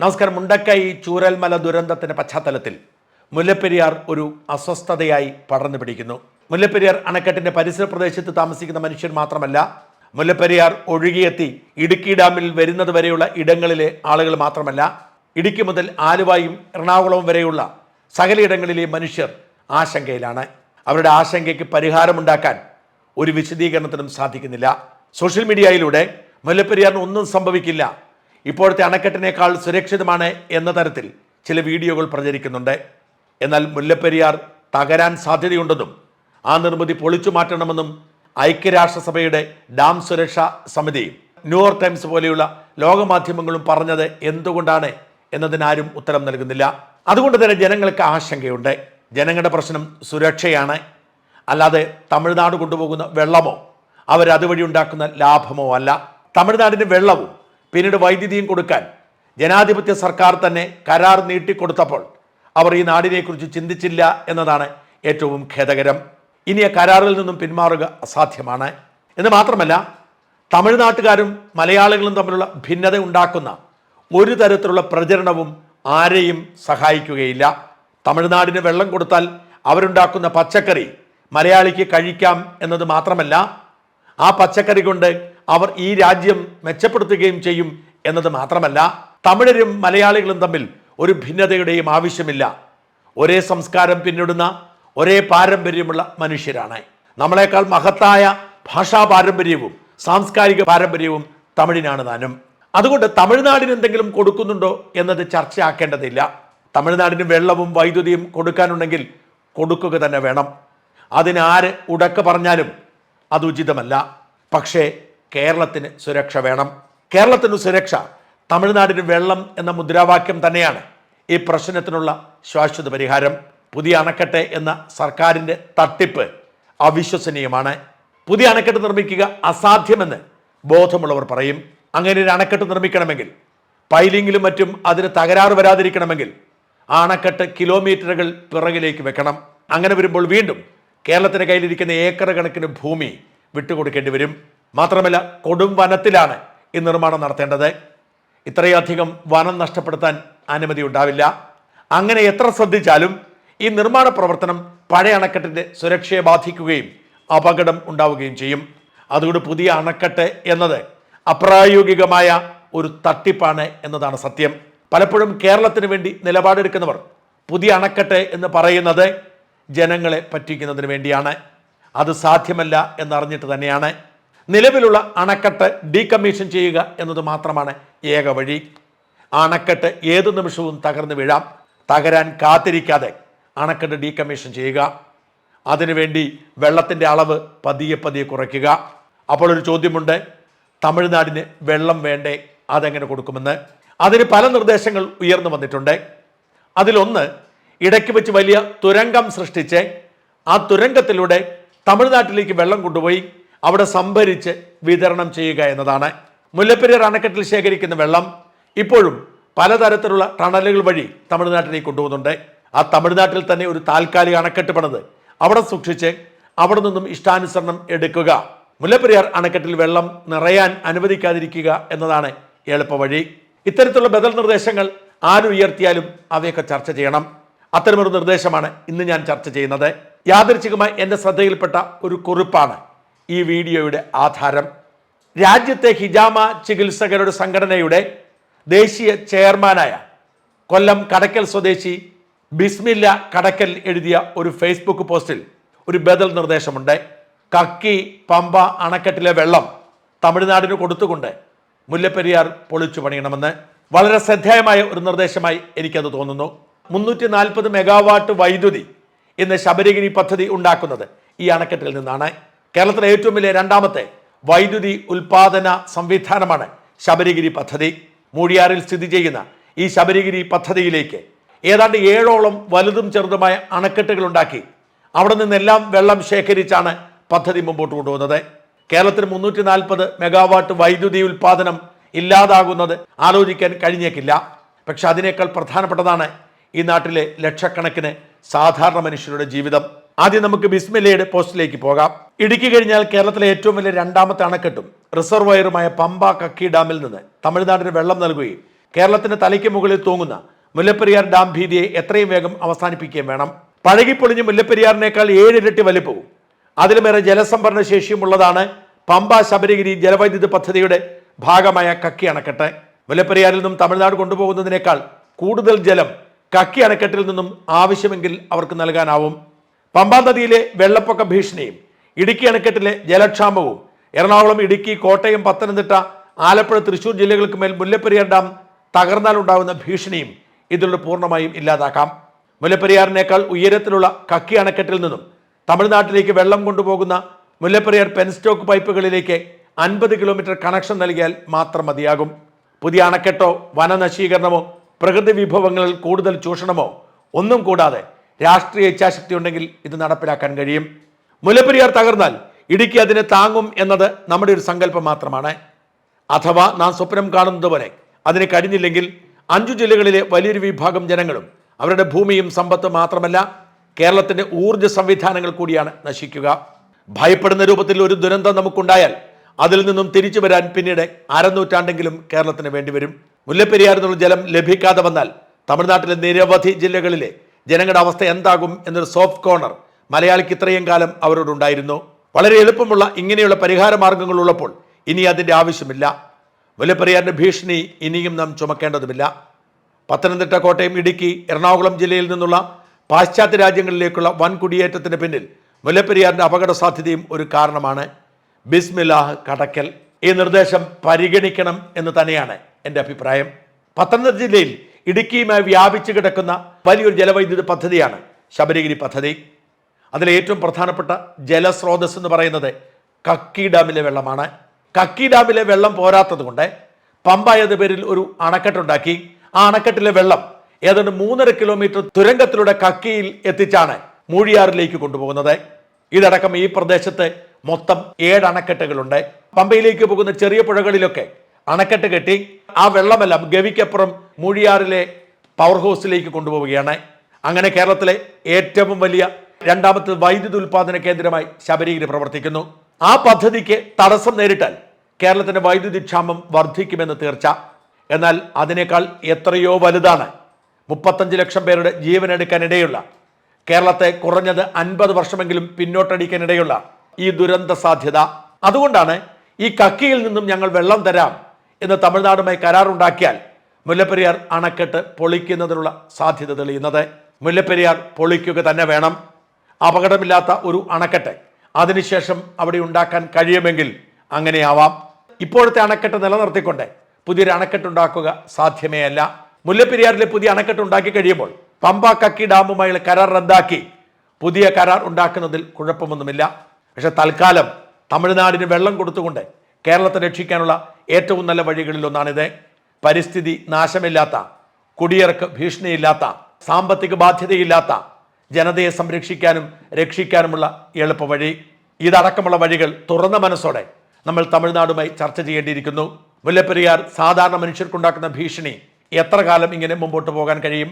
നമസ്കാരം. മുണ്ടക്കൈ ചൂരൽമല ദുരന്തത്തിന്റെ പശ്ചാത്തലത്തിൽ മുല്ലപ്പെരിയാർ ഒരു അസ്വസ്ഥതയായി പടർന്നു പിടിക്കുന്നു. മുല്ലപ്പെരിയാർ അണക്കെട്ടിന്റെ പരിസര പ്രദേശത്ത് താമസിക്കുന്ന മനുഷ്യർ മാത്രമല്ല മുല്ലപ്പെരിയാർ ഒഴുകിയെത്തി ഇടുക്കി ഡാമിൽ വരുന്നത് വരെയുള്ള ഇടങ്ങളിലെ ആളുകൾ മാത്രമല്ല ഇടുക്കി മുതൽ ആലുവായും എറണാകുളവും വരെയുള്ള സകലയിടങ്ങളിലെ മനുഷ്യർ ആശങ്കയിലാണ്. അവരുടെ ആശങ്കയ്ക്ക് പരിഹാരമുണ്ടാക്കാൻ ഒരു വിശദീകരണത്തിനും സാധിക്കുന്നില്ല. സോഷ്യൽ മീഡിയയിലൂടെ മുല്ലപ്പെരിയാറിന് ഒന്നും സംഭവിക്കില്ല. ഇപ്പോഴത്തെ അണക്കെട്ടിനേക്കാൾ സുരക്ഷിതമാണ് എന്ന തരത്തിൽ ചില വീഡിയോകൾ പ്രചരിക്കുന്നുണ്ട്. എന്നാൽ മുല്ലപ്പെരിയാർ തകരാൻ സാധ്യതയുണ്ടെന്നും ആ നിർമ്മിതി പൊളിച്ചു മാറ്റണമെന്നും ഐക്യരാഷ്ട്രസഭയുടെ ഡാം സുരക്ഷാ സമിതി ന്യൂയോർക്ക് ടൈംസ് പോലെയുള്ള ലോകമാധ്യമങ്ങളും പറഞ്ഞത് എന്തുകൊണ്ടാണ് എന്നതിനാരും ഉത്തരം നൽകുന്നില്ല. അതുകൊണ്ട് തന്നെ ജനങ്ങൾക്ക് ആശങ്കയുണ്ട്. ജനങ്ങളുടെ പ്രശ്നം സുരക്ഷയാണ്. അല്ലാതെ തമിഴ്നാട് കൊണ്ടുപോകുന്ന വെള്ളമോ അവരതുവഴി ഉണ്ടാക്കുന്ന ലാഭമോ അല്ല. തമിഴ്നാടിന് വെള്ളവും പിന്നീട് വൈദ്യുതിയും കൊടുക്കാൻ. ജനാധിപത്യ സർക്കാർ തന്നെ കരാർ നീട്ടിക്കൊടുത്തപ്പോൾ അവർ ഈ നാടിനെക്കുറിച്ച് ചിന്തിച്ചില്ല എന്നതാണ് ഏറ്റവും ഖേദകരം. ഇനി ആ കരാറിൽ നിന്നും പിന്മാറുക അസാധ്യമാണ്. എന്ന് മാത്രമല്ല തമിഴ്നാട്ടുകാരും മലയാളികളും തമ്മിലുള്ള ഭിന്നത ഉണ്ടാക്കുന്ന ഒരു തരത്തിലുള്ള പ്രചരണവും ആരെയും സഹായിക്കുകയില്ല. തമിഴ്നാടിന് വെള്ളം കൊടുത്താൽ അവരുണ്ടാക്കുന്ന പച്ചക്കറി മലയാളിക്ക് കഴിക്കാം എന്നത് മാത്രമല്ല ആ പച്ചക്കറി കൊണ്ട് അവർ ഈ രാജ്യം മെച്ചപ്പെടുത്തുകയും ചെയ്യും എന്നത് മാത്രമല്ല തമിഴരും മലയാളികളും തമ്മിൽ ഒരു ഭിന്നതയുടെയും ആവശ്യമില്ല. ഒരേ സംസ്കാരം പിന്നിടുന്ന ഒരേ പാരമ്പര്യമുള്ള മനുഷ്യരാണ്. നമ്മളെക്കാൾ മഹത്തായ ഭാഷാ പാരമ്പര്യവും സാംസ്കാരിക പാരമ്പര്യവും തമിഴിനാണ് താനും. അതുകൊണ്ട് തമിഴ്നാടിന് എന്തെങ്കിലും കൊടുക്കുന്നുണ്ടോ എന്നത് ചർച്ചയാക്കേണ്ടതില്ല. തമിഴ്നാടിന് വെള്ളവും വൈദ്യുതിയും കൊടുക്കാനുണ്ടെങ്കിൽ കൊടുക്കുക തന്നെ വേണം. അതിനാര് ഉടക്ക പറഞ്ഞാലും അത് ഉചിതമല്ല. പക്ഷേ കേരളത്തിന് സുരക്ഷ വേണം. കേരളത്തിന് സുരക്ഷ തമിഴ്നാടിന് വെള്ളം എന്ന മുദ്രാവാക്യം തന്നെയാണ് ഈ പ്രശ്നത്തിനുള്ള ശാശ്വത പരിഹാരം. പുതിയ അണക്കെട്ട് എന്ന സർക്കാരിന്റെ തട്ടിപ്പ് അവിശ്വസനീയമാണ്. പുതിയ അണക്കെട്ട് നിർമ്മിക്കുക അസാധ്യമെന്ന് ബോധമുള്ളവർ പറയും. അങ്ങനെ ഒരു അണക്കെട്ട് നിർമ്മിക്കണമെങ്കിൽ പൈലിങ്ങിലും മറ്റും അതിന് തകരാറ് വരാതിരിക്കണമെങ്കിൽ ആ അണക്കെട്ട് കിലോമീറ്ററുകൾ പിറകിലേക്ക് വെക്കണം. അങ്ങനെ വരുമ്പോൾ വീണ്ടും കേരളത്തിന്റെ കയ്യിലിരിക്കുന്ന ഏക്കർ കണക്കിന് ഭൂമി വിട്ടുകൊടുക്കേണ്ടി വരും. മാത്രമല്ല കൊടും വനത്തിലാണ് ഈ നിർമ്മാണം നടത്തേണ്ടത്. ഇത്രയധികം വനം നഷ്ടപ്പെടുത്താൻ അനുമതി ഉണ്ടാവില്ല. അങ്ങനെ എത്ര ശ്രദ്ധിച്ചാലും ഈ നിർമ്മാണ പ്രവർത്തനം പഴയ അണക്കെട്ടിന്റെ സുരക്ഷയെ ബാധിക്കുകയും അപകടം ഉണ്ടാവുകയും ചെയ്യും. അതുകൊണ്ട് പുതിയ അണക്കെട്ട് എന്നത് അപ്രായോഗികമായ ഒരു തട്ടിപ്പാണ് എന്നതാണ് സത്യം. പലപ്പോഴും കേരളത്തിന് വേണ്ടി നിലപാടെടുക്കുന്നവർ പുതിയ അണക്കെട്ട് എന്ന് പറയുന്നത് ജനങ്ങളെ പറ്റിക്കുന്നതിന് വേണ്ടിയാണ്. അത് സാധ്യമല്ല എന്നറിഞ്ഞിട്ട് തന്നെയാണ്. നിലവിലുള്ള അണക്കെട്ട് ഡീകമ്മീഷൻ ചെയ്യുക എന്നത് മാത്രമാണ് ഏക വഴി. അണക്കെട്ട് ഏത് നിമിഷവും തകർന്നു വീഴാം. തകരാൻ കാത്തിരിക്കാതെ അണക്കെട്ട് ഡീകമ്മീഷൻ ചെയ്യുക. അതിനുവേണ്ടി വെള്ളത്തിന്റെ അളവ് പതിയെ പതിയെ കുറയ്ക്കുക. അപ്പോൾ ഒരു ചോദ്യമുണ്ട് തമിഴ്നാടിന് വെള്ളം വേണ്ടേ? അതെങ്ങനെ കൊടുക്കുമെന്ന്? അതിന് പല നിർദ്ദേശങ്ങൾ ഉയർന്നു വന്നിട്ടുണ്ട്. അതിലൊന്ന് ഇടയ്ക്ക് വെച്ച് വലിയ തുരങ്കം സൃഷ്ടിച്ച് ആ തുരങ്കത്തിലൂടെ തമിഴ്നാട്ടിലേക്ക് വെള്ളം കൊണ്ടുപോയി അവിടെ സംഭരിച്ച് വിതരണം ചെയ്യുക എന്നതാണ്. മുല്ലപ്പെരിയാർ അണക്കെട്ടിൽ ശേഖരിക്കുന്ന വെള്ളം ഇപ്പോഴും പലതരത്തിലുള്ള ടണലുകൾ വഴി തമിഴ്നാട്ടിലേക്ക് കൊണ്ടുപോകുന്നുണ്ട്. ആ തമിഴ്നാട്ടിൽ തന്നെ ഒരു താൽക്കാലിക അണക്കെട്ട് പണിത് അവിടെ സൂക്ഷിച്ച് അവിടെ നിന്നും ഇഷ്ടാനുസരണം എടുക്കുക. മുല്ലപ്പെരിയാർ അണക്കെട്ടിൽ വെള്ളം നിറയാൻ അനുവദിക്കാതിരിക്കുക എന്നതാണ് എളുപ്പവഴി ഇത്തരത്തിലുള്ള ബദൽ നിർദ്ദേശങ്ങൾ ആരുയർത്തിയാലും അവയൊക്കെ ചർച്ച ചെയ്യണം. അത്തരമൊരു നിർദ്ദേശമാണ് ഇന്ന് ഞാൻ ചർച്ച ചെയ്യുന്നത്. യാദൃച്ഛികമായി എന്റെ ശ്രദ്ധയിൽപ്പെട്ട ഒരു കുറിപ്പാണ്. ഈ വീഡിയോയുടെ ആധാരം. രാജ്യത്തെ ഹിജാമ ചികിത്സകരുടെ സംഘടനയുടെ ദേശീയ ചെയർമാനായ കൊല്ലം കടക്കൽ സ്വദേശി ബിസ്മില്ല കടക്കൽ എഴുതിയ ഒരു ഫേസ്ബുക്ക് പോസ്റ്റിൽ ഒരു ബദൽ നിർദ്ദേശമുണ്ട്. കക്കി പമ്പ അണക്കെട്ടിലെ വെള്ളം തമിഴ്നാടിന് കൊടുത്തുകൊണ്ട് മുല്ലപ്പെരിയാർ പൊളിച്ചു പണിയണമെന്ന് വളരെ ശ്രദ്ധേയമായ ഒരു നിർദ്ദേശമായി എനിക്കത് തോന്നുന്നു. മുന്നൂറ്റി നാൽപ്പത് മെഗാവാട്ട് വൈദ്യുതി ഇന്ന് ശബരിഗിരി പദ്ധതി ഉണ്ടാക്കുന്നത് ഈ അണക്കെട്ടിൽ നിന്നാണ്. കേരളത്തിലെ ഏറ്റവും വലിയ രണ്ടാമത്തെ വൈദ്യുതി ഉൽപാദന സംവിധാനമാണ് ശബരിഗിരി പദ്ധതി. മൂഴിയാറിൽ സ്ഥിതി ചെയ്യുന്ന ഈ ശബരിഗിരി പദ്ധതിയിലേക്ക് ഏതാണ്ട് ഏഴോളം വലുതും ചെറുതുമായ അണക്കെട്ടുകൾ ഉണ്ടാക്കി അവിടെ നിന്നെല്ലാം വെള്ളം ശേഖരിച്ചാണ് പദ്ധതി മുമ്പോട്ട് കൊണ്ടുപോകുന്നത്. കേരളത്തിന് മുന്നൂറ്റി നാൽപ്പത് മെഗാവാട്ട് വൈദ്യുതി ഉൽപാദനം ഇല്ലാതാകുന്നത് ആലോചിക്കാൻ കഴിഞ്ഞേക്കില്ല. പക്ഷെ അതിനേക്കാൾ പ്രധാനപ്പെട്ടതാണ് ഈ നാട്ടിലെ ലക്ഷക്കണക്കിന് സാധാരണ മനുഷ്യരുടെ ജീവിതം. ആദ്യം നമുക്ക് ബിസ്മില്ലയുടെ പോസ്റ്റിലേക്ക് പോകാം. ഇടുക്കി കഴിഞ്ഞാൽ കേരളത്തിലെ ഏറ്റവും വലിയ രണ്ടാമത്തെ അണക്കെട്ടും റിസർവയറുമായ പമ്പ കക്കി ഡാമിൽ നിന്ന് തമിഴ്നാടിന് വെള്ളം നൽകുകയും കേരളത്തിന്റെ തലയ്ക്ക് മുകളിൽ തൂങ്ങുന്ന മുല്ലപ്പെരിയാർ ഡാം ഭീതിയെ എത്രയും വേഗം അവസാനിപ്പിക്കുകയും വേണം. പഴകിപ്പൊളിഞ്ഞ് മുല്ലപ്പെരിയാറിനേക്കാൾ ഏഴിരട്ടി വലിപ്പവും അതിലുമേറെ ജലസംഭരണ ശേഷിയും ഉള്ളതാണ് പമ്പ ശബരിഗിരി ജലവൈദ്യുത പദ്ധതിയുടെ ഭാഗമായ കക്കി അണക്കെട്ട്. മുല്ലപ്പെരിയാറിൽ നിന്നും തമിഴ്നാട് കൊണ്ടുപോകുന്നതിനേക്കാൾ കൂടുതൽ ജലം കക്കി അണക്കെട്ടിൽ നിന്നും ആവശ്യമെങ്കിൽ അവർക്ക് നൽകാനാവും. പമ്പാ നദിയിലെ വെള്ളപ്പൊക്ക ഭീഷണിയും ഇടുക്കി അണക്കെട്ടിലെ ജലക്ഷാമവും എറണാകുളം ഇടുക്കി കോട്ടയം പത്തനംതിട്ട ആലപ്പുഴ തൃശൂർ ജില്ലകൾക്ക് മേൽ മുല്ലപ്പെരിയാർ ഡാം തകർന്നാലുണ്ടാകുന്ന ഭീഷണിയും ഇതിലൂടെ പൂർണമായും ഇല്ലാതാക്കാം. മുല്ലപ്പെരിയാറിനേക്കാൾ ഉയരത്തിലുള്ള കക്കി അണക്കെട്ടിൽ നിന്നും തമിഴ്നാട്ടിലേക്ക് വെള്ളം കൊണ്ടുപോകുന്ന മുല്ലപ്പെരിയാർ പെൻസ്റ്റോക്ക് പൈപ്പുകളിലേക്ക് അൻപത് കിലോമീറ്റർ കണക്ഷൻ നൽകിയാൽ മാത്രം മതിയാകും. പുതിയ അണക്കെട്ടോ വനനശീകരണമോ പ്രകൃതി വിഭവങ്ങളിൽ കൂടുതൽ ചൂഷണമോ ഒന്നും കൂടാതെ രാഷ്ട്രീയ ഇച്ഛാശക്തി ഉണ്ടെങ്കിൽ ഇത് നടപ്പിലാക്കാൻ കഴിയും. മുല്ലപ്പെരിയാർ തകർന്നാൽ ഇടുക്കി അതിനെ താങ്ങും എന്നത് നമ്മുടെ ഒരു സങ്കല്പം മാത്രമാണ്. അഥവാ നാം സ്വപ്നം കാണുന്നത് പോലെ അതിന് കഴിഞ്ഞില്ലെങ്കിൽ അഞ്ചു ജില്ലകളിലെ വലിയൊരു വിഭാഗം ജനങ്ങളും അവരുടെ ഭൂമിയും സമ്പത്തും മാത്രമല്ല കേരളത്തിന്റെ ഊർജ സംവിധാനങ്ങൾ കൂടിയാണ് നശിക്കുക. ഭയപ്പെടുന്ന രൂപത്തിൽ ഒരു ദുരന്തം നമുക്കുണ്ടായാൽ അതിൽ നിന്നും തിരിച്ചു വരാൻ പിന്നീട് അരനൂറ്റാണ്ടെങ്കിലും കേരളത്തിന് വേണ്ടിവരും മുല്ലപ്പെരിയാറിൽ എന്നുള്ള ജലം ലഭിക്കാതെ വന്നാൽ തമിഴ്നാട്ടിലെ നിരവധി ജില്ലകളിലെ ജനങ്ങളുടെ അവസ്ഥ എന്താകും എന്നൊരു സോഫ്റ്റ് കോർണർ മലയാളിക്ക് ഇത്രയും കാലം അവരോടുണ്ടായിരുന്നു. വളരെ എളുപ്പമുള്ള ഇങ്ങനെയുള്ള പരിഹാര മാർഗങ്ങൾ ഉള്ളപ്പോൾ ഇനി അതിന്റെ ആവശ്യമില്ല. മുല്ലപ്പെരിയാറിന്റെ ഭീഷണി ഇനിയും നാം ചുമക്കേണ്ടതുമില്ല. പത്തനംതിട്ട കോട്ടയം ഇടുക്കി എറണാകുളം ജില്ലയിൽ നിന്നുള്ള പാശ്ചാത്യ രാജ്യങ്ങളിലേക്കുള്ള വൻ കുടിയേറ്റത്തിന് പിന്നിൽ മുല്ലപ്പെരിയാറിന്റെ അപകട സാധ്യതയും ഒരു കാരണമാണ്. ബിസ്മില്ലാഹ് കടക്കൽ. ഈ നിർദ്ദേശം പരിഗണിക്കണം എന്ന് തന്നെയാണ് എന്റെ അഭിപ്രായം. പത്തനംതിട്ട ജില്ലയിൽ ഇടുക്കിയുമായി വ്യാപിച്ചു കിടക്കുന്ന വലിയൊരു ജലവൈദ്യുത പദ്ധതിയാണ് ശബരിഗിരി പദ്ധതി. അതിലെ ഏറ്റവും പ്രധാനപ്പെട്ട ജലസ്രോതസ് എന്ന് പറയുന്നത് കക്കി ഡാമിലെ വെള്ളമാണ്. കക്കി ഡാമിലെ വെള്ളം പോരാത്തത് കൊണ്ട് പമ്പ എന്ന പേരിൽ ഒരു അണക്കെട്ടുണ്ടാക്കി ആ അണക്കെട്ടിലെ വെള്ളം ഏതാണ്ട് മൂന്നര കിലോമീറ്റർ തുരങ്കത്തിലൂടെ കക്കിയിൽ എത്തിച്ചാണ് മൂഴിയാറിലേക്ക് കൊണ്ടുപോകുന്നത്. ഇതടക്കം ഈ പ്രദേശത്ത് മൊത്തം ഏഴ് അണക്കെട്ടുകളുണ്ട്. പമ്പയിലേക്ക് പോകുന്ന ചെറിയ പുഴകളിലൊക്കെ അണക്കെട്ട് കെട്ടി ആ വെള്ളമെല്ലാം ഗവിക്കപ്പുറം മൂഴിയാറിലെ പവർ ഹൗസിലേക്ക് കൊണ്ടുപോവുകയാണ്. അങ്ങനെ കേരളത്തിലെ ഏറ്റവും വലിയ രണ്ടാമത്തെ വൈദ്യുതി ഉൽപാദന കേന്ദ്രമായി ശബരിഗിരി പ്രവർത്തിക്കുന്നു. ആ പദ്ധതിക്ക് തടസ്സം നേരിട്ടാൽ കേരളത്തിന്റെ വൈദ്യുതി ക്ഷാമം വർദ്ധിക്കുമെന്ന് തീർച്ച. എന്നാൽ അതിനേക്കാൾ എത്രയോ വലുതാണ്. മുപ്പത്തഞ്ച് ലക്ഷം പേരുടെ ജീവനെടുക്കാനിടയുള്ള കേരളത്തെ കുറഞ്ഞത് അൻപത് വർഷമെങ്കിലും പിന്നോട്ടടിക്കാനിടയുള്ള ഈ ദുരന്ത സാധ്യത. അതുകൊണ്ടാണ് ഈ കക്കിയിൽ നിന്നും ഞങ്ങൾ വെള്ളം തരാം എന്ന് തമിഴ്നാടുമായി കരാറുണ്ടാക്കിയാൽ മുല്ലപ്പെരിയാർ അണക്കെട്ട് പൊളിക്കുന്നതിനുള്ള സാധ്യത തെളിയുന്നത്. മുല്ലപ്പെരിയാർ പൊളിക്കുക തന്നെ വേണം. അപകടമില്ലാത്ത ഒരു അണക്കെട്ട് അതിനുശേഷം അവിടെ ഉണ്ടാക്കാൻ കഴിയുമെങ്കിൽ അങ്ങനെയാവാം. ഇപ്പോഴത്തെ അണക്കെട്ട് നിലനിർത്തിക്കൊണ്ട് പുതിയൊരു അണക്കെട്ട് ഉണ്ടാക്കുക സാധ്യമേ അല്ല. മുല്ലപ്പെരിയാറിലെ പുതിയ അണക്കെട്ട് ഉണ്ടാക്കി കഴിയുമ്പോൾ പമ്പ കക്കി ഡാമുമായുള്ള കരാർ റദ്ദാക്കി പുതിയ കരാർ ഉണ്ടാക്കുന്നതിൽ കുഴപ്പമൊന്നുമില്ല. പക്ഷെ തൽക്കാലം തമിഴ്നാടിന് വെള്ളം കൊടുത്തുകൊണ്ട് കേരളത്തെ രക്ഷിക്കാനുള്ള ഏറ്റവും നല്ല വഴികളിലൊന്നാണിത് പരിസ്ഥിതി നാശമില്ലാത്ത കുടിയിറക്ക് ഭീഷണിയില്ലാത്ത സാമ്പത്തിക ബാധ്യതയില്ലാത്ത ജനതയെ സംരക്ഷിക്കാനും രക്ഷിക്കാനുമുള്ള എളുപ്പവഴി ഇതടക്കമുള്ള വഴികൾ തുറന്ന മനസ്സോടെ നമ്മൾ തമിഴ്നാടുമായി ചർച്ച ചെയ്യേണ്ടിയിരിക്കുന്നു. മുല്ലപ്പെരിയാർ സാധാരണ മനുഷ്യർക്കുണ്ടാക്കുന്ന ഭീഷണി എത്ര കാലം ഇങ്ങനെ മുമ്പോട്ട് പോകാൻ കഴിയും?